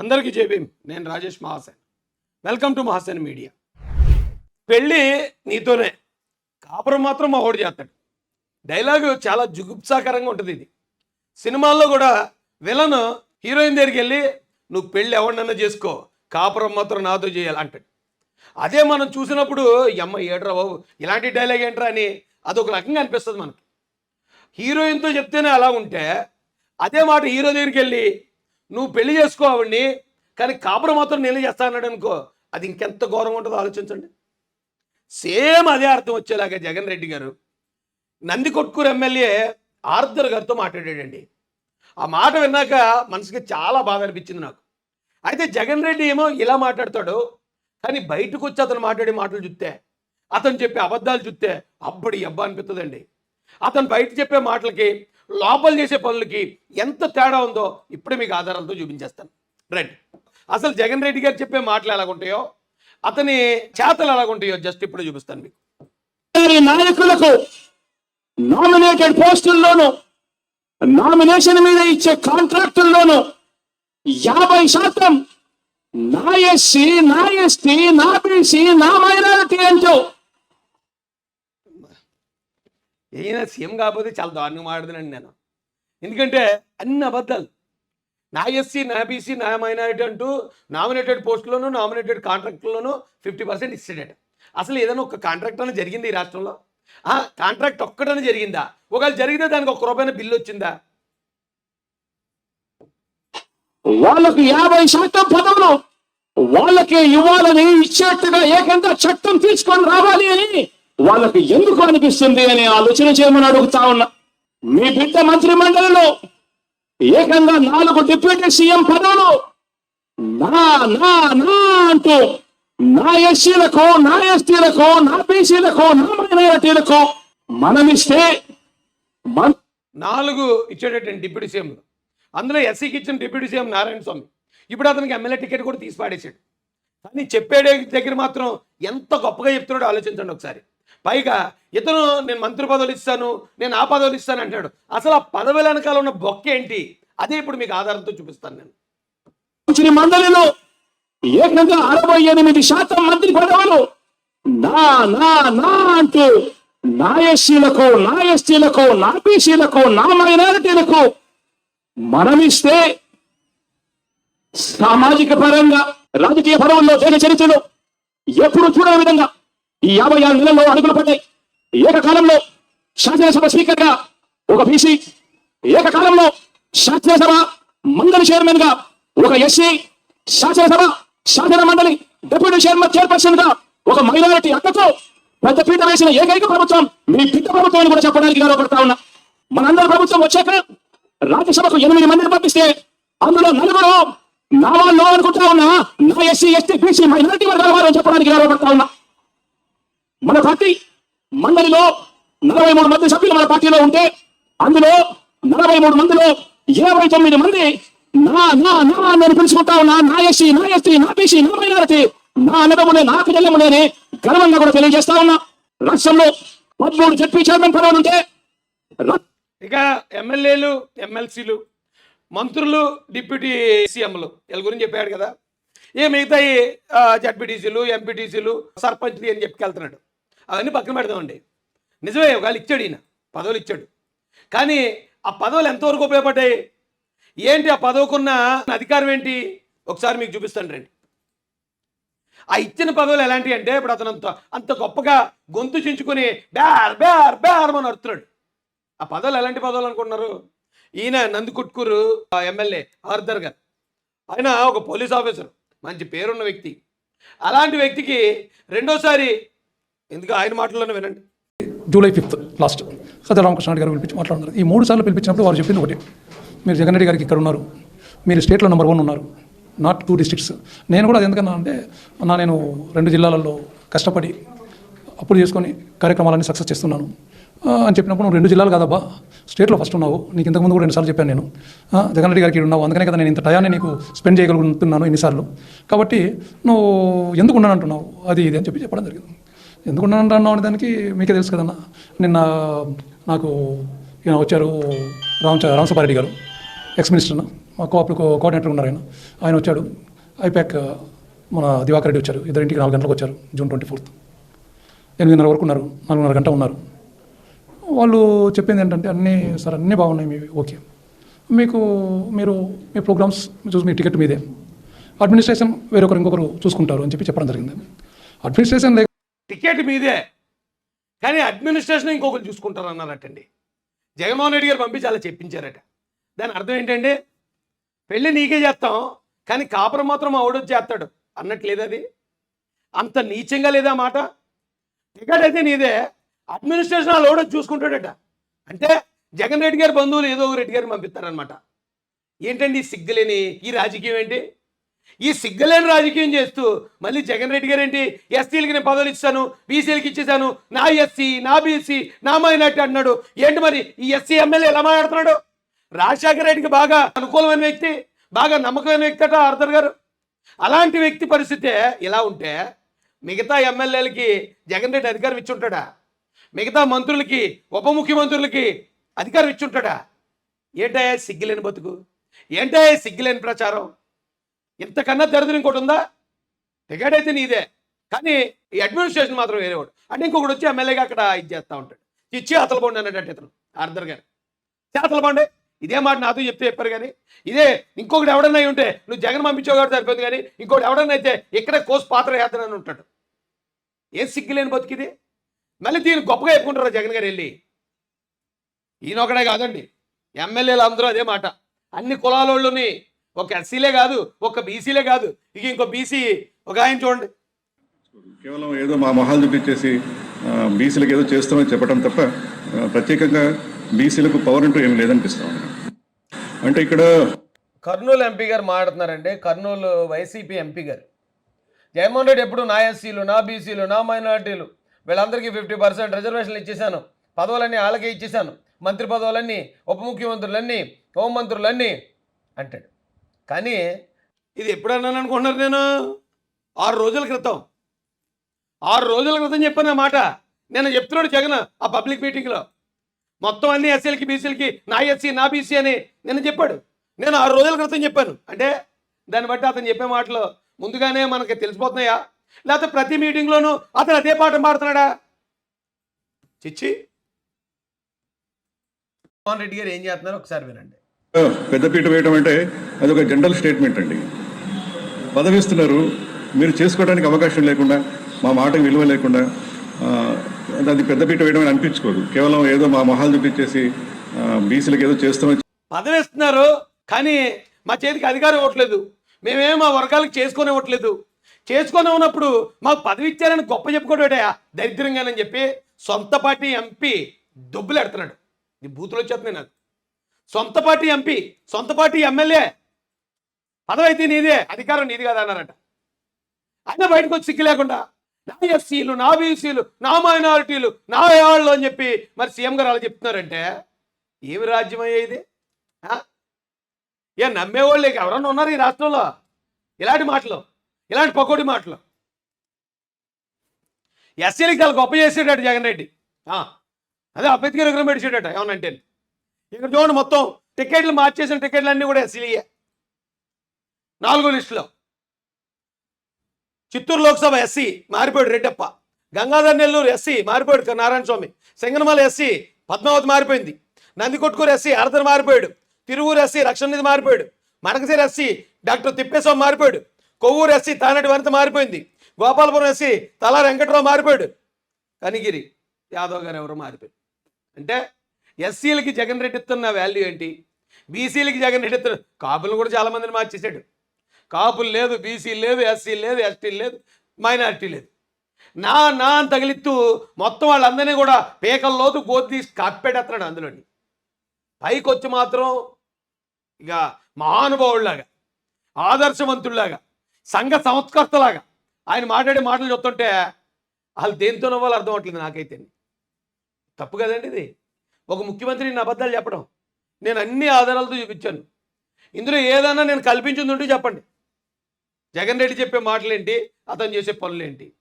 అందరికీ జేబీం నేను Rajesh Mahasen. Welcome to Mahasen media. పెళ్ళి నీతోనే. కాపురం మాత్రం మా ఓడి చేస్తాడు. డైలాగ్ చాలా జుగుప్సాకరంగా ఉంటుంది ఇది. సినిమాల్లో కూడా విలన్ హీరోయిన్ దగ్గరికి వెళ్ళి నువ్వు పెళ్ళి ఎవరినన్నా చేసుకో. కాపురం మాత్రం నాతో చేయాలి అంటాడు. అదే మనం చూసినప్పుడు ఈ అమ్మ ఏడ్రా బాబు? ఇలాంటి డైలాగ్ ఏంట్రా అని అదొక రకంగా అనిపిస్తుంది మనకి. హీరోయిన్తో చెప్తేనే అలా ఉంటే అదే మాట హీరో దగ్గరికి వెళ్ళి నువ్వు పెళ్ళి చేసుకో ఆవిడ్ని కానీ కాపురం మాత్రం నేను చేస్తా అనుకో అది ఇంకెంత ఘోరంగా ఉంటుందో ఆలోచించండి. సేమ్ అదే అర్థం వచ్చేలాగా జగన్ రెడ్డి గారు నంది కొట్కూరు ఎమ్మెల్యే ఆర్దర్ గారితో మాట్లాడాడండి. ఆ మాట విన్నాక మనసుకి చాలా బాధ అనిపించింది నాకు. అయితే జగన్ రెడ్డి ఏమో ఇలా మాట్లాడతాడు కానీ బయటకు వచ్చి అతను మాట్లాడే మాటలు చూస్తే అతను చెప్పే అబద్ధాలు చూస్తే అబ్బడి అబ్బా అనిపిస్తుందండి అతను బయట చెప్పే మాటలకి లోపల చేసే పనులకి ఎంత తేడా ఉందో ఇప్పుడే మీకు ఆధారాలతో చూపించేస్తాను. రైట్ అసలు జగన్ రెడ్డి గారు చెప్పే మాటలు ఎలాగుంటాయో అతని చేతలు ఎలాగుంటాయో జస్ట్ ఇప్పుడు చూపిస్తాను మీకు. నాయకులకు నామినేటెడ్ పోస్టుల్లోనూ నామినేషన్ మీద ఇచ్చే కాంట్రాక్టుల్లోనూ యాభై శాతం నా ఎస్సీ నా ఎస్టీ నా బీసీ నా మైనారిటీ అంటూ ఏదైనా సీఎం కాకపోతే చాలా దారుణంగా మాట్లాడుతున్నాను నేను. ఎందుకంటే అన్ని అబద్ధాలు. నా ఎస్సీ నా బీసీ నా మైనారిటీ అంటూ నామినేటెడ్ పోస్టులోను నామినేటెడ్ కాంట్రాక్టుల్లోనూ ఫిఫ్టీ పర్సెంట్ ఇస్తాడట అసలు ఏదైనా ఒక కాంట్రాక్ట్ అని జరిగింది ఈ రాష్ట్రంలో? ఆ కాంట్రాక్ట్ ఒక్కటని జరిగిందా? ఒకవేళ జరిగితే దానికి ఒక్క రూపాయన బిల్లు వచ్చిందా? వాళ్ళకు యాభై శాతం పదవులు వాళ్ళకే ఇవ్వాలని ఇచ్చేట్టుగా ఏకంగా చట్టం తీసుకొని రావాలి అని వాళ్ళకి ఎందుకు అనిపిస్తుంది అనే ఆలోచన చేయమని అడుగుతా ఉన్నా. మీ బిడ్డ మంత్రి మండలిలో ఏకంగా నాలుగు డిప్యూటీ సీఎం పదవులు. నా నా నా అంటూ నా ఎస్సీలకు నా ఎస్టీలకు నా బీసీలకు నా మైనారిటీలకు మనమిస్తే మన నాలుగు ఇచ్చేటటువంటి డిప్యూటీ సీఎంలు అందులో ఎస్సీకి ఇచ్చిన డిప్యూటీ సీఎం నారాయణ స్వామి. ఇప్పుడు అతనికి ఎమ్మెల్యే టికెట్ కూడా తీసి పాడేశాడు. కానీ చెప్పేడే దగ్గర మాత్రం ఎంత గొప్పగా చెప్తున్నాడో ఆలోచించండి ఒకసారి. పైగా ఇతను నేను మంత్రి పదవులు ఇస్తాను నేను ఆ పదవులు ఇస్తాను అంటాడు. అసలు ఆ పదవుల వెనకాల ఉన్న బొక్క ఏంటి? అదే ఇప్పుడు మీకు ఆధారంతో చూపిస్తాను నేను. మంత్రి మండలిలో ఏకంగా అరవై ఎనిమిది శాతం మంత్రి పదవులు. నా నా నా అంటూ నా ఎస్సీలకు నా ఎస్టీలకు నా బీసీలకు నా మైనారిటీలకు మనమిస్తే సామాజిక పరంగా రాజకీయ పదవుల్లో దేశ చరిత్రలో ఎప్పుడు చూడని విధంగా ఈ యాభై ఆరు నెలల్లో అడుగులు పడ్డాయి ఏకకాలంలో శాసనసభ స్పీకర్గా ఒక బీసీ ఏకకాలంలో శాసనసభ మండలి చైర్మన్గా ఒక ఎస్సీ శాసనసభ శాసన మండలి డిప్యూటీ చైర్మన్ చైర్పర్సన్గా ఒక మైనారిటీ అక్కతో పెద్ద పీట వేసిన ఏకైక ప్రభుత్వం మీ పిట్ట ప్రభుత్వం అని కూడా చెప్పడానికి గర్వపడతా ఉన్నా. మనందరి ప్రభుత్వం వచ్చాక రాజ్యసభకు ఎనిమిది మందిని పంపిస్తే అందులో నలుగురు నా వాళ్ళు అనుకుంటా ఉన్నా. నా ఎస్సీ ఎస్టీ బీసీ మైనారిటీ వర్గాల వారు చెప్పడానికి గర్వపడతా ఉన్నా. మన పార్టీ మండలిలో నలభై మూడు మంది సభ్యులు మన పార్టీలో ఉంటే అందులో నలభై మూడు మందిలో ఇరవై తొమ్మిది మంది నా నా నా నేను పిలుచుకుంటా ఉన్నా నా ఎస్సీ నా ఎస్టీ నా బీసీ నా మైనారిటీ నా అన్నదమ్ములే నాకు చెల్లెములే అని గర్వంగా కూడా తెలియజేస్తా ఉన్నా. రాష్ట్రంలో పదమూడు జడ్పీ చైర్మన్ పదవులు ఉంటే ఇక ఎమ్మెల్యేలు ఎమ్మెల్సీలు మంత్రులు డిప్యూటీ సీఎంలు వీళ్ళ గురించి చెప్పాడు కదా. ఏ మిగతాయి జడ్పీటీసీలు ఎంపీటీసీలు సర్పంచ్లు అని చెప్పుకెళ్తున్నాడు అవన్నీ పక్కన పెడదామండి నిజమే ఒకవేళ ఇచ్చాడు ఈయన పదవులు ఇచ్చాడు. కానీ ఆ పదవులు ఎంతవరకు ఉపయోగపడ్డాయి? ఏంటి ఆ పదవుకున్న అధికారం ఏంటి? ఒకసారి మీకు చూపిస్తాను రండి. ఆ ఇచ్చిన పదవులు ఎలాంటివి అంటే ఇప్పుడు అతను అంత అంత గొప్పగా గొంతు చించుకొని బ్యార్ బ్యార్ బ్యార్ అని అరుతున్నాడు. ఆ పదవులు ఎలాంటి పదవులు అనుకుంటున్నారు? ఈయన నందికొట్కూరు ఎమ్మెల్యే ఆర్థర్ గారు. ఆయన ఒక పోలీస్ ఆఫీసర్ మంచి పేరున్న వ్యక్తి. అలాంటి వ్యక్తికి రెండోసారి ఎందుకు ఆయన మాటల్లోనే వినండి. July fifth last. Satya Ramakrishna garu పిలిపించి మాట్లాడుతున్నారు ఈ మూడు సార్లు పిలిపించినప్పుడు వారు చెప్పింది ఒకటి. మీరు జగన్ రెడ్డి గారికి ఇక్కడ ఉన్నారు. మీరు స్టేట్లో నెంబర్ వన్ ఉన్నారు. నాట్ టూ డిస్ట్రిక్ట్స్ నేను కూడా అది ఎందుకన్నా అంటే నా నేను రెండు జిల్లాలలో కష్టపడి అప్పులు చేసుకొని కార్యక్రమాలన్నీ సక్సెస్ చేస్తున్నాను. అని చెప్పినప్పుడు నువ్వు రెండు జిల్లాలు కాదబ్బా. స్టేట్లో ఫస్ట్ ఉన్నావు. నీకు ఇంతకుముందు కూడా రెండుసార్లు చెప్పాను నేను. జగన్ రెడ్డి గారికి ఇక్కడ ఉన్నావు. అందుకనే కదా నేను ఇంత టయాన్ని నీకు స్పెండ్ చేయగలుగుతున్నాను ఇన్నిసార్లు. కాబట్టి నువ్వు ఎందుకు ఉన్నాను అంటున్నావు అది ఇది అని చెప్పి చెప్పడం జరిగింది. ఎందుకు అన్నావు అనే దానికి? మీకే తెలుసు కదన్నా. నిన్న నాకు ఈయన వచ్చారు రామ రామసుబ్బారెడ్డి గారు ఎక్స్ మినిస్టర్ మా కోఆప్ కోఆర్డినేటర్ ఉన్నారు ఆయన. ఆయన వచ్చాడు. ఐపాక్ మన దివాకర్ రెడ్డి వచ్చారు. ఇద్దరింటికి నాలుగు గంటలకు వచ్చారు జూన్ ట్వంటీ ఫోర్త్. ఎనిమిదిన్నర వరకు ఉన్నారు నాలుగున్నర గంట ఉన్నారు. వాళ్ళు చెప్పింది ఏంటంటే అన్నీ సార్ అన్నీ బాగున్నాయి మీవి ఓకే. మీకు మీరు మీ ప్రోగ్రామ్స్ చూసి మీ టికెట్ మీదే. అడ్మినిస్ట్రేషన్ వేరొకరు ఇంకొకరు చూసుకుంటారు అని చెప్పి చెప్పడం జరిగింది. అడ్మినిస్ట్రేషన్ లేక టికెట్ మీదే. కానీ అడ్మినిస్ట్రేషన్ ఇంకొకరు చూసుకుంటారు అన్నారటండి జగన్మోహన్ రెడ్డి గారు పంపించి అలా చెప్పించారట. దాని అర్థం ఏంటంటే పెళ్ళి నీకే చేస్తాం కానీ కాపురం మాత్రం మా చేస్తాడు. అన్నట్లేదు అది? అంత నీచంగా లేదా మాట? టికెట్ అయితే నీదే అడ్మినిస్ట్రేషన్ ఆ లోడొచ్చి చూసుకుంటాడట. అంటే జగన్ రెడ్డి గారి బంధువులు ఏదో ఒక రెడ్డి గారిని పంపిస్తారనమాట ఏంటండి సిగ్గులేని ఈ రాజకీయం ఏంటి? ఈ సిగ్గలేని రాజకీయం చేస్తూ మళ్ళీ జగన్ రెడ్డి గారు ఏంటి? ఎస్సీలకి నేను పదవులు ఇచ్చాను బీసీలకి ఇచ్చేసాను నా ఎస్సీ నా బీసీ నా మైనార్టీ అంటున్నాడు. ఏంటి మరి? ఈ ఎస్సీ ఎమ్మెల్యే ఎలా మాట్లాడుతున్నాడు? రాజశేఖర రెడ్డికి బాగా అనుకూలమైన వ్యక్తి బాగా నమ్మకమైన వ్యక్తి అట ఆర్థర్ గారు. అలాంటి వ్యక్తి పరిస్థితే ఇలా ఉంటే మిగతా ఎమ్మెల్యేలకి జగన్ రెడ్డి అధికారం ఇచ్చి ఉంటాడా మిగతా మంత్రులకి ఉప ముఖ్యమంత్రులకి అధికారం ఇచ్చుంటాడా? ఏంటయ్యా సిగ్గులేని బతుకు? ఏంటయ్యా సిగ్గులేని ప్రచారం? ఇంతకన్నా దరిద్రం ఇంకోటి ఉందా? టికెట్ అయితే నీదే. కానీ ఈ అడ్మినిస్ట్రేషన్ మాత్రం వేరేవాడు అంటే ఇంకొకటి వచ్చి ఎమ్మెల్యేగా అక్కడ ఇది చేస్తూ ఉంటాడు. ఇచ్చి అతలబండి అన్నట్టు ఇతను ఆర్థర్ గారు. చేతలు ఇదే మాట నాతో చెప్తే చెప్పారు కానీ ఇదే ఇంకొకటి ఎవడన్నా అయి ఉంటే నువ్వు జగన్ పంపించావు కాబట్టి సరిపోతుంది కానీ ఇంకోటి ఎవడన్నా అయితే ఇక్కడే కోసి పాత్ర వేద్దనని ఉంటాడు. ఏం సిగ్గులేని బతికిది? మళ్ళీ దీన్ని గొప్పగా చెప్పుకుంటారు జగన్ గారు వెళ్ళి? ఈయనొకడే కాదండి. ఎమ్మెల్యేలు అందరూ అదే మాట. అన్ని కులాల ఒక ఎస్సీలే కాదు ఒక బీసీలే కాదు. ఇక ఇంకో బీసీ ఒక ఆయన చూడండి. కేవలం ఏదో మా మొహాలు చూపించేసి బీసీలకు ఏదో చేస్తామని చెప్పడం తప్ప ప్రత్యేకంగా బీసీలకు పవర్ అంటూ ఏం లేదనిపిస్తాం అంటే ఇక్కడ కర్నూలు ఎంపీ గారు మాట్లాడుతున్నారండి. కర్నూలు వైసీపీ ఎంపీ గారు. జగన్మోహన్ రెడ్డి ఎప్పుడు నా ఎస్సీలు నా బీసీలు నా మైనార్టీలు? వీళ్ళందరికీ ఫిఫ్టీ పర్సెంట్ రిజర్వేషన్లు ఇచ్చేసాను పదవులన్నీ వాళ్ళకే ఇచ్చేసాను మంత్రి పదవులన్నీ ఉప ముఖ్యమంత్రులన్నీ హోంమంత్రులన్నీ అంటాడు. కానీ ఇది ఎప్పుడన్నాను అనుకుంటున్నారు నేను? ఆరు రోజుల క్రితం. ఆరు రోజుల క్రితం చెప్పాను ఆ మాట. నేను చెప్తున్నాడు జగన్ ఆ పబ్లిక్ మీటింగ్లో. మొత్తం అన్ని ఎస్సీలకి బీసీలకి నా ఎస్సీ నా బీసీ అని నేను చెప్పాడు. నేను ఆరు రోజుల క్రితం చెప్పాను. అంటే దాన్ని బట్టి అతను చెప్పే మాటలు ముందుగానే మనకి తెలిసిపోతున్నాయా? లేకపోతే ప్రతి మీటింగ్లోనూ అతను అదే పాఠం పాడుతున్నాడా? చిచ్చి. జగన్మోహన్ రెడ్డి గారు ఏం చేస్తున్నారో? ఒకసారి వినండి. పెద్దపీట వేయడం అంటే అది ఒక జనరల్ స్టేట్మెంట్ అండి. పదవిస్తున్నారు మీరు చేసుకోవడానికి అవకాశం లేకుండా మా మాటకు విలువ లేకుండా అది పెద్దపీట వేయడం అని అనిపించుకోదు. కేవలం ఏదో మా మొహాలు చూపించేసి బీసీలకు ఏదో చేస్తామని పదవిస్తున్నారు కానీ మా చేతికి అధికారం ఇవ్వట్లేదు. మేమేం మా వర్గాలకు చేసుకొని ఇవ్వట్లేదు. చేసుకొని ఉన్నప్పుడు మాకు పదవి ఇచ్చారని గొప్ప చెప్పుకోవటా దరిద్రంగానని చెప్పి సొంత పార్టీ ఎంపీ దొబ్బులు ఎడుతున్నాడు. ఇది బూతులు వచ్చేస్తున్నాయి నాకు సొంత పార్టీ ఎంపీ సొంత పార్టీ ఎమ్మెల్యే. పదవి అయితే నీదే అధికారం నీది కదా అన్నారట. అయినా బయటకు వచ్చి సిక్కి లేకుండా నా ఎఫ్సీలు నా బీసీలు నా మైనారిటీలు నా వాళ్ళు అని చెప్పి మరి సీఎం గారు అలా చెప్తున్నారంటే ఏమి రాజ్యం అయ్యేది ఆ? ఏ నమ్మేవాళ్ళు ఇక ఎవరన్నా ఉన్నారు ఈ రాష్ట్రంలో? ఇలాంటి మాటలు ఇలాంటి పకోడి మాటలు. ఎస్సీలకి చాలా గొప్ప చేసేటట్టు జగన్ రెడ్డి. ఆ, అదే అంబేద్కర్ విగ్రహం పెట్టేసేటట్టు ఏమనంటే ఇక్కడ చూడండి మొత్తం టికెట్లు మార్చేసిన టికెట్లు అన్నీ కూడా ఎస్సీలీయే. నాలుగో లిస్టులో. చిత్తూరు లోక్సభ ఎస్సీ మారిపోయాడు రెడ్డప్ప. గంగాధర్ నెల్లూరు ఎస్సీ మారిపోయాడు నారాయణ స్వామి. సింగనమల ఎస్సీ పద్మావతి మారిపోయింది. నందికొట్కూరు ఎస్సీ అరదర్ మారిపోయాడు. తిరువూరు ఎస్సీ రక్షణనిధి మారిపోయాడు. మడకసిరి ఎస్సీ డాక్టర్ తిప్పేస్వామి మారిపోయాడు. కొవ్వూరు ఎస్సీ తానటి వనిత మారిపోయింది. గోపాలపురం ఎస్సీ తలా వెంకట్రావు మారిపోయాడు. కనిగిరి యాదవ్ గారు ఎవరు మారిపోయాడు అంటే ఎస్సీలకి జగన్ రెడ్డి ఇస్తున్న వాల్యూ ఏంటి? బీసీలకి జగన్ రెడ్డి ఇస్తున్న కాపులను కూడా చాలా మందిని మార్చేసాడు కాపులు లేదు బీసీ లేదు ఎస్సీ లేదు ఎస్టీ లేదు మైనారిటీ లేదు. నా నా అని మొత్తం వాళ్ళందరినీ కూడా పేకల్లోతు గోతి తీసి అందులోని. పైకి వచ్చి మాత్రం ఇక మహానుభావుడిలాగా ఆదర్శవంతుడిలాగా సంఘ సంస్కర్తలాగా ఆయన మాట్లాడే మాటలు చెప్తుంటే వాళ్ళు దేంతో నవ్వాలో అర్థం అవట్లేదు నాకైతే. తప్పు కదండి ఇది. ఒక ముఖ్యమంత్రి నేను అబద్ధాలు చెప్పడం. నేను అన్ని ఆధారాలతో చూపించాను. ఇందులో ఏదైనా నేను కల్పించింది ఉంటే చెప్పండి. జగన్ రెడ్డి చెప్పే మాటలేంటి? అతను చేసే పనులేంటి?